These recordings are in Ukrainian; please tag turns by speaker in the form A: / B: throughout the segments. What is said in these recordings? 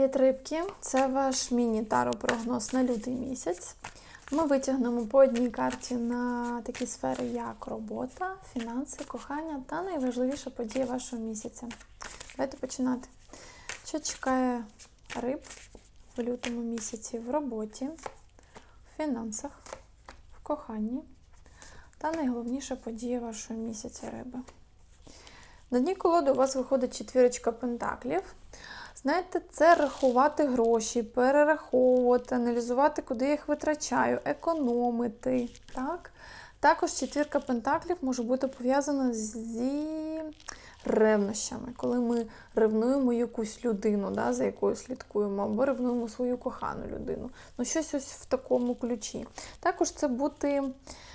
A: Привіт, рибки! Це ваш міні-таро-прогноз на лютий місяць. Ми витягнемо по одній карті на такі сфери, як робота, фінанси, кохання та найважливіша подія вашого місяця. Давайте починати. Що чекає риб в лютому місяці в роботі, в фінансах, в коханні та найголовніша подія вашого місяця риби. На дні колоди у вас виходить четвірочка пентаклів. Знаєте, це рахувати гроші, перераховувати, аналізувати, куди я їх витрачаю, економити. Так? Також четвірка пентаклів може бути пов'язана зі ревнощами, коли ми ревнуємо якусь людину, да, за якою слідкуємо, або ревнуємо свою кохану людину. Ну, щось ось в такому ключі. Також це бути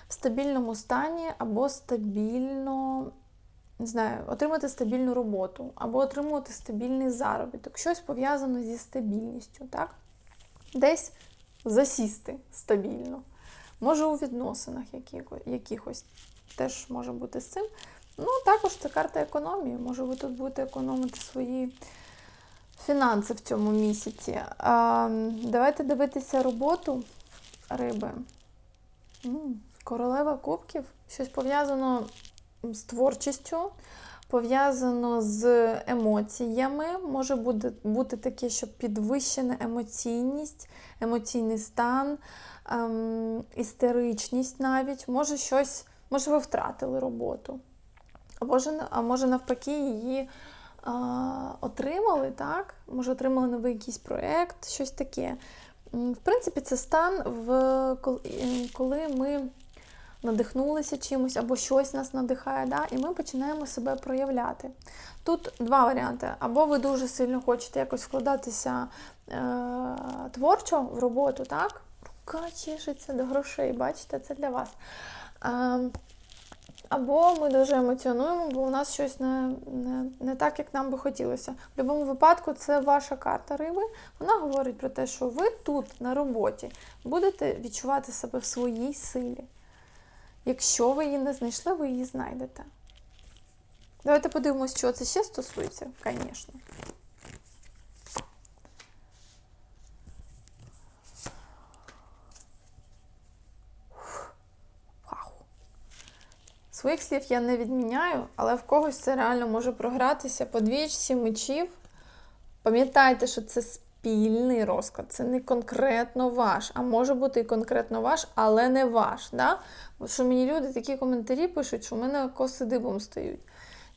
A: в стабільному стані або стабільно не знаю, отримати стабільну роботу або отримувати стабільний заробіток, щось пов'язане зі стабільністю, так? Десь засісти стабільно. Може, у відносинах якихось теж може бути з цим. Ну, також це карта економії. Може, ви тут будете економити свої фінанси в цьому місяці. А, Давайте дивитися роботу риби. Королева кубків. Щось пов'язано з творчістю, пов'язано з емоціями. Може бути, бути таке, що підвищена емоційність, емоційний стан, ем, істеричність навіть. Може, щось, може, ви втратили роботу. А може, а може навпаки, її отримали, так? Може, отримали новий якийсь проєкт, щось таке. В принципі, це стан, в, коли ми надихнулися чимось або щось нас надихає, да, і ми починаємо себе проявляти. Тут два варіанти. Або ви дуже сильно хочете якось вкладатися е, творчо в роботу, так? Рука чешеться до грошей, бачите, це для вас. Е, або ми дуже емоціонуємо, бо у нас щось не не, не так, як нам би хотілося. В будь-якому випадку, це ваша карта риби. Вона говорить про те, що ви тут на роботі будете відчувати себе в своїй силі. Якщо ви її не знайшли, ви її знайдете. Давайте подивимось, що це ще стосується, звісно. Своїх слів я не відміняю, але в когось це реально може програтися по двічці мечів. Пам'ятайте, що це спільний розклад, це не конкретно ваш, а може бути і конкретно ваш, але не ваш. Да? Що мені люди такі коментарі пишуть, що в мене коси дибом стають.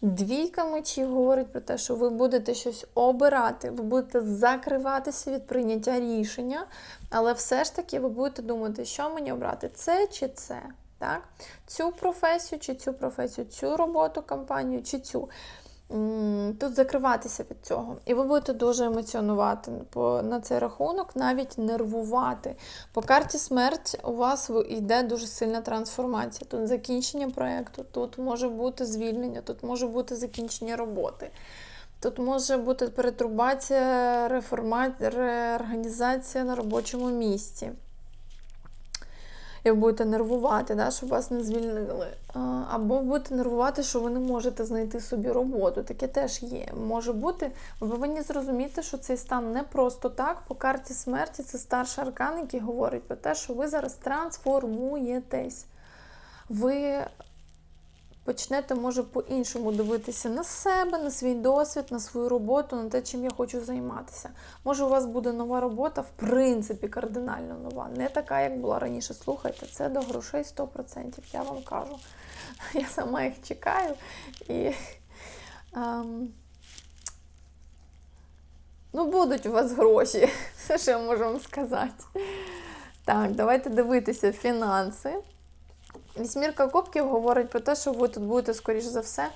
A: Двійка мечів говорить про те, що ви будете щось обирати, ви будете закриватися від прийняття рішення, але все ж таки ви будете думати, що мені обрати, це чи це. Так? Цю професію, чи цю професію, цю роботу, компанію, чи цю тут закриватися від цього. І ви будете дуже емоціонувати на цей рахунок, навіть нервувати. По карті смерть у вас йде дуже сильна трансформація. Тут закінчення проєкту, тут може бути звільнення, тут може бути закінчення роботи. Тут може бути перетрубація, реформація, реорганізація на робочому місці ви будете нервувати, да, щоб вас не звільнили. Або будете нервувати, що ви не можете знайти собі роботу. Таке теж є. Може бути, ви повинні зрозуміти, що цей стан не просто так. По карті смерті це старший аркан, який говорить про те, що ви зараз трансформуєтесь. Ви почнете, може, по-іншому дивитися на себе, на свій досвід, на свою роботу, на те, чим я хочу займатися. Може, у вас буде нова робота, в принципі, кардинально нова. Не така, як була раніше. Слухайте, це до грошей 100%, я вам кажу. Я сама їх чекаю і. Ем, Ну, будуть у вас гроші, все, що я можу вам сказати. Так, давайте дивитися фінанси. Вісьмірка кубків говорить про те, що ви тут будете, скоріш за все,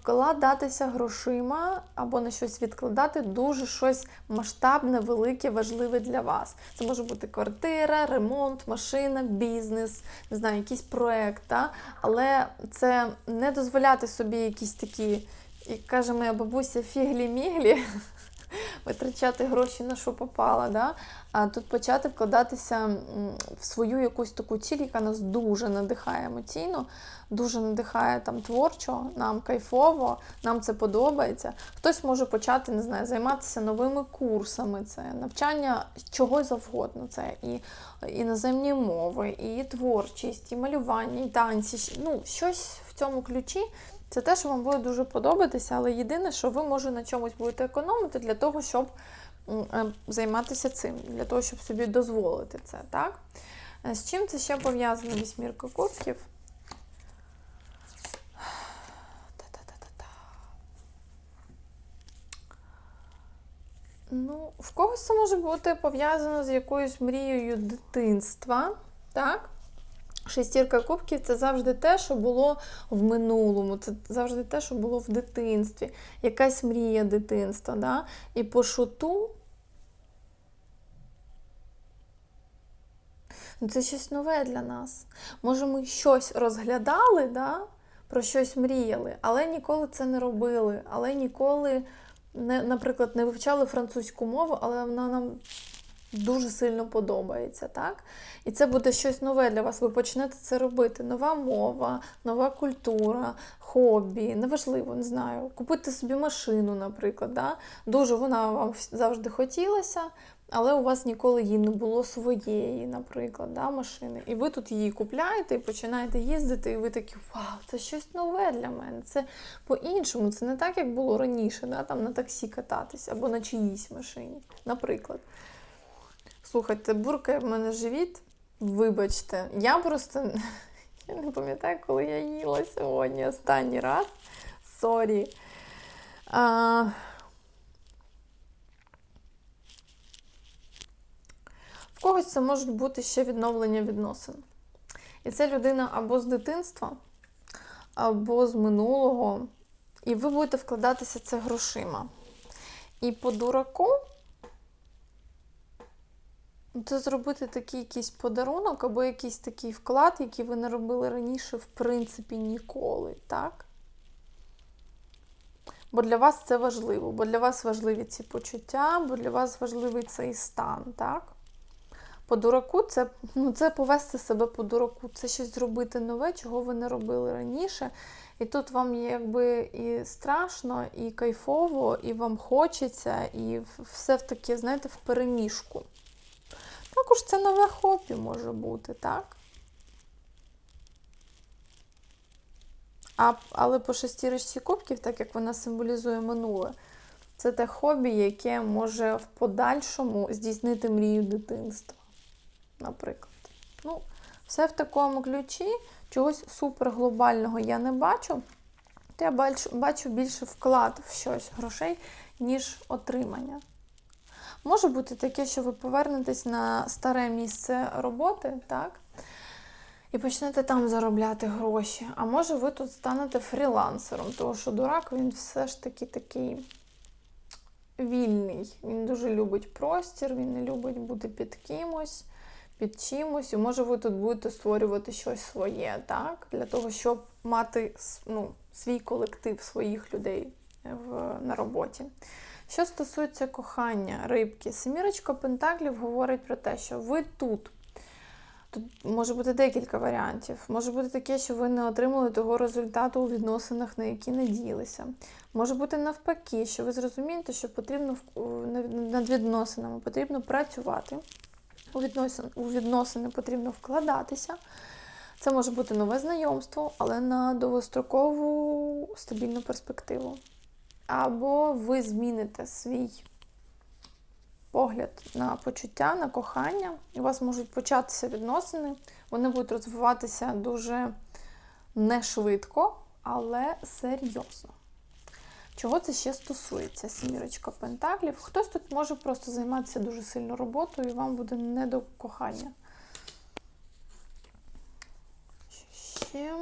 A: вкладатися грошима або на щось відкладати, дуже щось масштабне, велике, важливе для вас. Це може бути квартира, ремонт, машина, бізнес, не знаю, якийсь проект. Але це не дозволяти собі якісь такі, як каже моя бабуся, фіглі-міглі. Витрачати гроші на що попало, да? а тут почати вкладатися в свою якусь таку ціль, яка нас дуже надихає емоційно, дуже надихає там творчо, нам кайфово, нам це подобається. Хтось може почати, не знаю, займатися новими курсами, це навчання чогось завгодно. Це і іноземні мови, і творчість, і малювання, і танці. Ну, щось в цьому ключі. Це те, що вам буде дуже подобатися, але єдине, що ви може на чомусь будете економити для того, щоб е, займатися цим, для того, щоб собі дозволити це. Так? Е, З чим це ще пов'язано вісьмірка кубків? Ну, в когось це може бути пов'язано з якоюсь мрією дитинства, так? Шестірка кубків це завжди те, що було в минулому, це завжди те, що було в дитинстві, якась мрія дитинства. Да? І по шуту ну, це щось нове для нас. Може, ми щось розглядали, да? про щось мріяли, але ніколи це не робили, але ніколи, не, наприклад, не вивчали французьку мову, але вона нам дуже сильно подобається, так? І це буде щось нове для вас. Ви почнете це робити. Нова мова, нова культура, хобі, неважливо, не знаю. Купити собі машину, наприклад. Да? Дуже вона вам завжди хотілася, але у вас ніколи її не було своєї, наприклад, да, машини. І ви тут її купляєте і починаєте їздити, і ви такі, вау, це щось нове для мене. Це по-іншому, це не так, як було раніше, да? там на таксі кататись або на чиїсь машині, наприклад. Слухайте, буркає в мене живіт. Вибачте, я просто я не пам'ятаю, коли я їла сьогодні останній раз. Сорі. А... В когось це можуть бути ще відновлення відносин. І це людина або з дитинства, або з минулого. І ви будете вкладатися це грошима. І по дураку це зробити такий якийсь подарунок або якийсь такий вклад, який ви не робили раніше, в принципі, ніколи, так? Бо для вас це важливо, бо для вас важливі ці почуття, бо для вас важливий цей стан, так? По дураку це, ну, це повести себе по дураку, це щось зробити нове, чого ви не робили раніше. І тут вам є якби і страшно, і кайфово, і вам хочеться, і все в таке, знаєте, в переміжку. Також це нове хобі може бути, так? А, але по шестірочці кубків, так як вона символізує минуле, це те хобі, яке може в подальшому здійснити мрію дитинства, наприклад. Ну, все в такому ключі. Чогось суперглобального я не бачу. То я бачу більше вклад в щось грошей, ніж отримання. Може бути таке, що ви повернетесь на старе місце роботи, так? І почнете там заробляти гроші. А може ви тут станете фрілансером, тому що дурак він все ж таки такий вільний. Він дуже любить простір, він не любить бути під кимось, під чимось. І може ви тут будете створювати щось своє, так? Для того, щоб мати ну, свій колектив своїх людей в, на роботі. Що стосується кохання рибки, семірочка Пентаклів говорить про те, що ви тут. Тут може бути декілька варіантів. Може бути таке, що ви не отримали того результату у відносинах, на які надіялися. Може бути навпаки, що ви зрозумієте, що потрібно над відносинами потрібно працювати. У відносин, у відносини потрібно вкладатися. Це може бути нове знайомство, але на довгострокову стабільну перспективу. Або ви зміните свій погляд на почуття, на кохання, і у вас можуть початися відносини. Вони будуть розвиватися дуже не швидко, але серйозно. Чого це ще стосується, сімірочка Пентаклів? Хтось тут може просто займатися дуже сильно роботою, і вам буде не до кохання. Ще?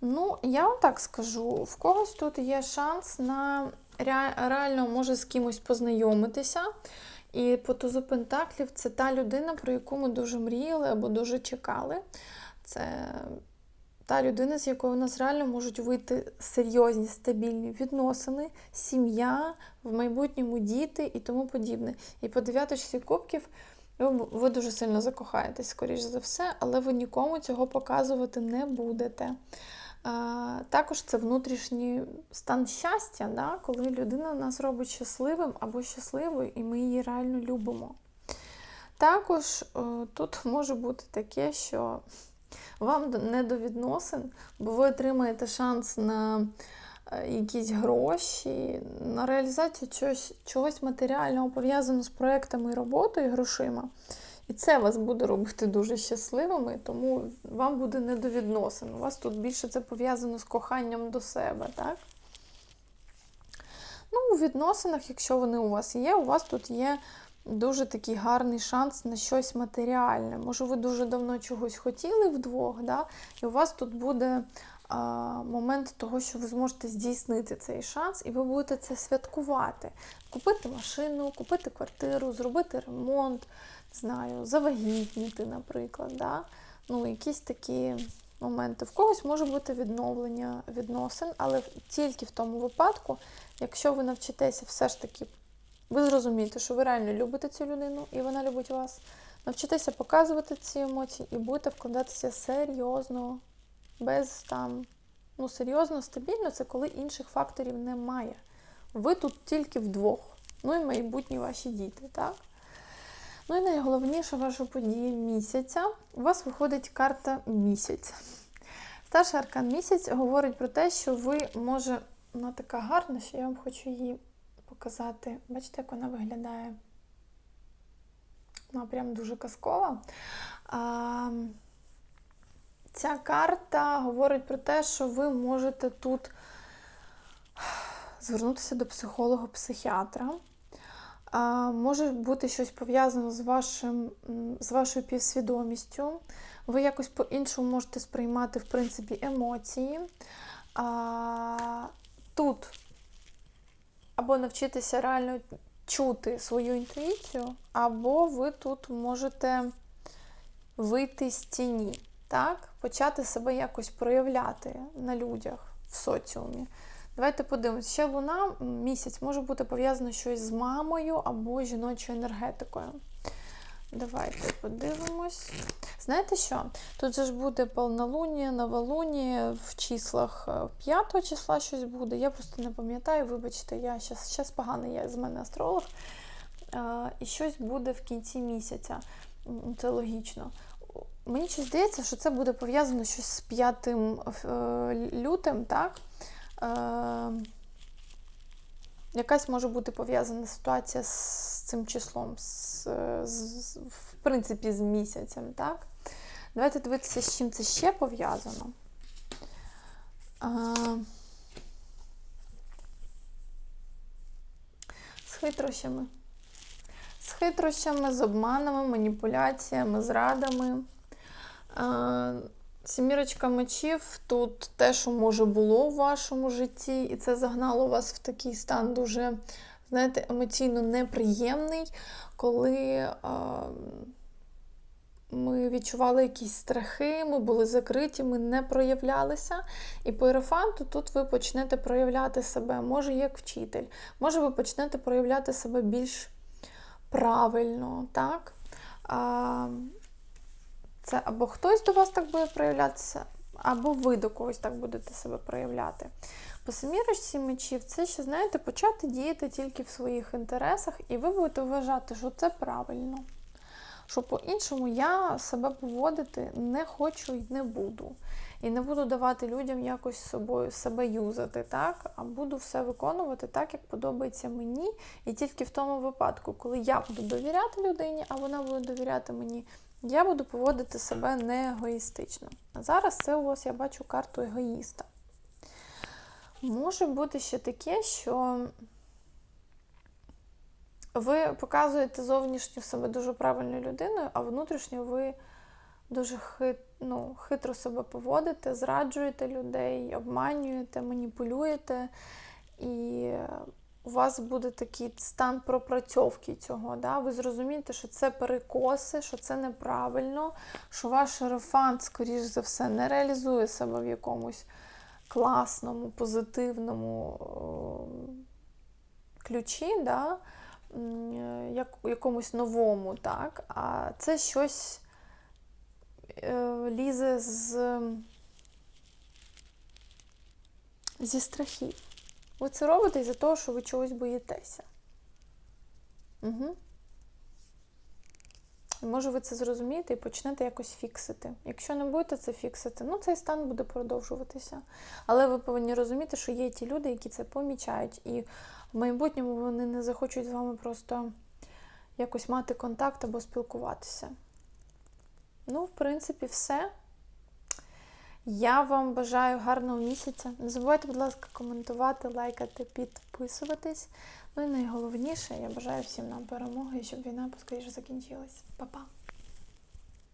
A: Ну, я вам так скажу, в когось тут є шанс на реально може з кимось познайомитися. І по тузу Пентаклів це та людина, про яку ми дуже мріяли або дуже чекали. Це та людина, з якою у нас реально можуть вийти серйозні, стабільні відносини, сім'я, в майбутньому діти і тому подібне. І по дев'яточці кубків ви, дуже сильно закохаєтесь, скоріш за все, але ви нікому цього показувати не будете. Також це внутрішній стан щастя, да? коли людина нас робить щасливим або щасливою, і ми її реально любимо. Також тут може бути таке, що вам не до відносин, бо ви отримаєте шанс на е, якісь гроші, на реалізацію чогось, чогось матеріального, пов'язаного з проектами і роботою, грошима. І це вас буде робити дуже щасливими, тому вам буде не до відносин. У вас тут більше це пов'язано з коханням до себе, так? Ну, у відносинах, якщо вони у вас є, у вас тут є дуже такий гарний шанс на щось матеріальне. Може, ви дуже давно чогось хотіли вдвох, да? і у вас тут буде момент того, що ви зможете здійснити цей шанс, і ви будете це святкувати. Купити машину, купити квартиру, зробити ремонт, не знаю, завагітніти, наприклад. Да? Ну, якісь такі моменти. В когось може бути відновлення відносин, але тільки в тому випадку, якщо ви навчитеся все ж таки ви зрозумієте, що ви реально любите цю людину, і вона любить вас. Навчитеся показувати ці емоції і будете вкладатися серйозно, без там, ну, серйозно, стабільно, це коли інших факторів немає. Ви тут тільки вдвох. Ну і майбутні ваші діти, так? Ну і найголовніша ваша подія місяця. У вас виходить карта місяць. Старший аркан місяць говорить про те, що ви може, вона така гарна, що я вам хочу її показати. Бачите, як вона виглядає? Вона прям дуже казкова. А, Ця карта говорить про те, що ви можете тут звернутися до психолога-психіатра. Може бути щось пов'язане з вашим, з вашою півсвідомістю. Ви якось по-іншому можете сприймати, в принципі, емоції. Тут або навчитися реально чути свою інтуїцію, або ви тут можете вийти з тіні, так? почати себе якось проявляти на людях в соціумі. Давайте подивимося, ще луна місяць може бути пов'язано щось з мамою або жіночою енергетикою. Давайте подивимось. Знаєте що? Тут же ж буде повнолуння, новолуння, в числах 5 е, числа щось буде. Я просто не пам'ятаю, вибачте, я щас, щас поганий я з мене астролог. А, і щось буде в кінці місяця. Це логічно. Мені щось здається, що це буде пов'язано щось з 5 е, лютим, так? Е, Якась може бути пов'язана ситуація з цим числом, з, з, в принципі, з місяцем, так? Давайте дивитися, з чим це ще пов'язано. З хитрощами. З хитрощами, з обманами, маніпуляціями, зрадами. Сімірочка мечів тут те, що може було в вашому житті, і це загнало вас в такий стан дуже, знаєте, емоційно неприємний, коли а, ми відчували якісь страхи, ми були закриті, ми не проявлялися. І по ерофанту тут ви почнете проявляти себе, може, як вчитель, може, ви почнете проявляти себе більш правильно, так? А, це або хтось до вас так буде проявлятися, або ви до когось так будете себе проявляти. По семірочці мечів це ще, знаєте, почати діяти тільки в своїх інтересах, і ви будете вважати, що це правильно. Що по-іншому я себе поводити не хочу і не буду. І не буду давати людям якось собою себе юзати, так? а буду все виконувати так, як подобається мені. І тільки в тому випадку, коли я буду довіряти людині, а вона буде довіряти мені, я буду поводити себе не егоїстично. А зараз це у вас я бачу карту егоїста. Може бути ще таке, що ви показуєте зовнішню себе дуже правильною людиною, а внутрішньо ви дуже хит, ну, хитро себе поводите, зраджуєте людей, обманюєте, маніпулюєте. І у вас буде такий стан пропрацьовки цього. Да? Ви зрозумієте, що це перекоси, що це неправильно, що ваш ерофант, скоріш за все, не реалізує себе в якомусь класному, позитивному о, ключі, да? е, як, якомусь новому, так? а це щось е, лізе з, зі страхів. Ви це робите із-за того, що ви чогось боїтеся. Угу. І може ви це зрозумієте і почнете якось фіксити. Якщо не будете це фіксити, ну цей стан буде продовжуватися. Але ви повинні розуміти, що є ті люди, які це помічають, і в майбутньому вони не захочуть з вами просто якось мати контакт або спілкуватися. Ну, в принципі, все. Я вам бажаю гарного місяця. Не забувайте, будь ласка, коментувати, лайкати, підписуватись. Ну і найголовніше, я бажаю всім нам перемоги, щоб війна поскоріше закінчилась. Па-па!